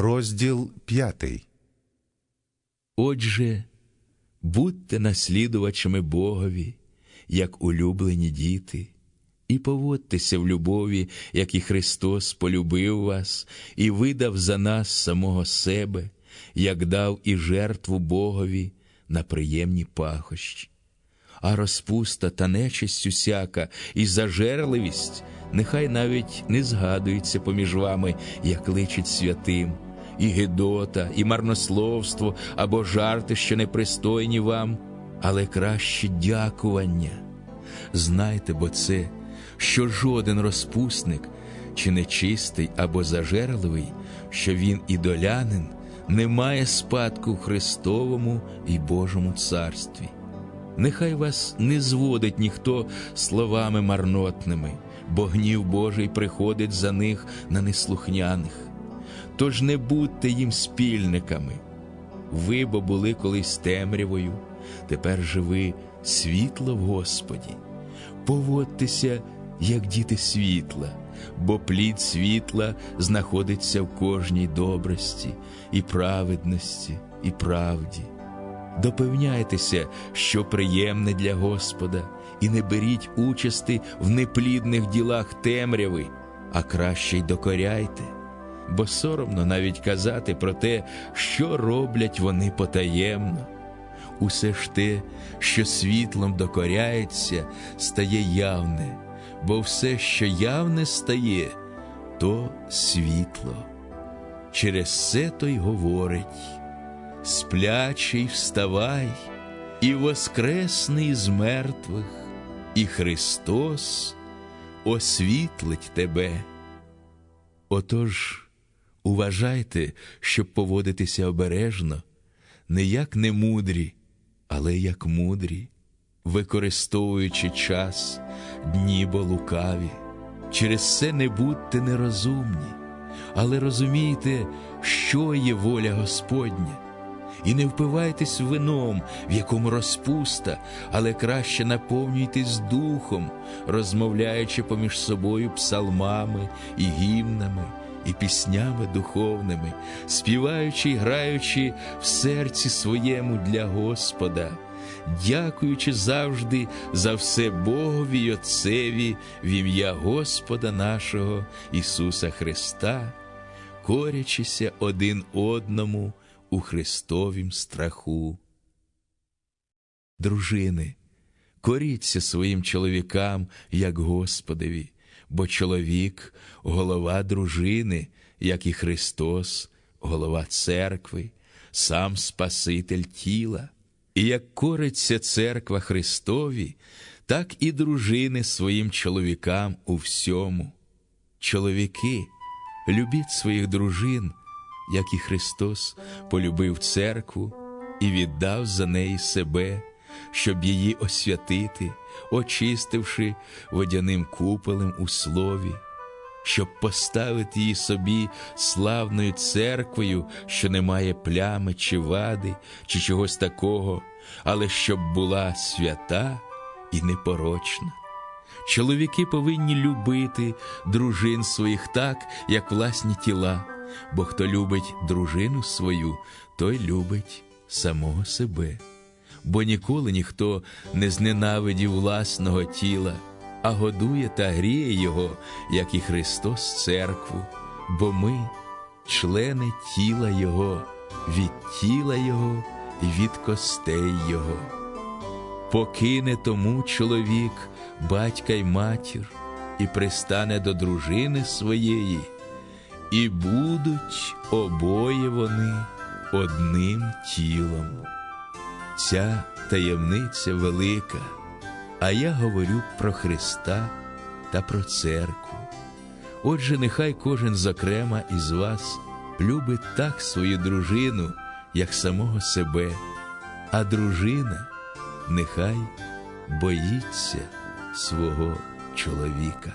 Розділ п'ятий. Отже, будьте наслідувачами Богові, як улюблені діти, і поводьтеся в любові, як і Христос полюбив вас і видав за нас самого себе, як дав і жертву Богові на приємні пахощі. А розпуста та нечисть усяка і зажерливість нехай навіть не згадується поміж вами, як личить святим, і гидота, і марнословство або жарти, що непристойні вам, але краще дякування. Знайте бо це, що жоден розпусник, чи нечистий або зажерливий, що він ідолянин, не має спадку в Христовому і Божому царстві. Нехай вас не зводить ніхто словами марнотними, бо гнів Божий приходить за них на неслухняних. Тож не будьте їм спільниками. Ви бо були колись темрявою, тепер же ви світло в Господі. Поводьтеся, як діти світла, бо плід світла знаходиться в кожній добрості, і праведності, і правді. Допевняйтеся, що приємне для Господа, і не беріть участи в неплідних ділах темряви, а краще й докоряйте, бо соромно навіть казати про те, що роблять вони потаємно. Усе ж те, що світлом докоряється, стає явне, бо все, що явне стає, то світло. Через це то й говорить сплячий вставай, і воскресний з мертвих, і Христос освітлить тебе. Отож, уважайте, щоб поводитися обережно, не як немудрі, але як мудрі, використовуючи час, дні бо лукаві. Через це не будьте нерозумні, але розумійте, що є воля Господня і не впивайтесь вином, в якому розпуста, але краще наповнюйтесь духом, розмовляючи поміж собою псалмами і гімнами. Піснями духовними, співаючи й граючи в серці своєму для Господа, дякуючи завжди за все Богові й Отцеві в ім'я Господа нашого Ісуса Христа, корячися один одному у Христовім страху. Дружини, коріться своїм чоловікам, як Господові, бо чоловік голова дружини, як і Христос, голова церкви, сам Спаситель тіла. І як кориться церква Христові, так і дружини своїм чоловікам у всьому. Чоловіки, любіть своїх дружин як і Христос полюбив церкву і віддав за неї себе, щоб її освятити, очистивши водяним куполем у слові, щоб поставити її собі славною церквою, що не має плями чи вади, чи чогось такого, але щоб була свята і непорочна. Чоловіки повинні любити дружин своїх так, як власні тіла бо хто любить дружину свою, той любить самого себе, бо ніколи ніхто не зненавидів власного тіла, а годує та гріє його, як і Христос церкву, бо ми члени тіла Його, від тіла Його і від костей Його. Покине тому чоловік, батька й матір, і пристане до дружини своєї і будуть обоє вони одним тілом. Ця таємниця велика, а я говорю про Христа та про церкву. Отже, нехай кожен зокрема із вас любить так свою дружину, як самого себе, а дружина нехай боїться свого чоловіка.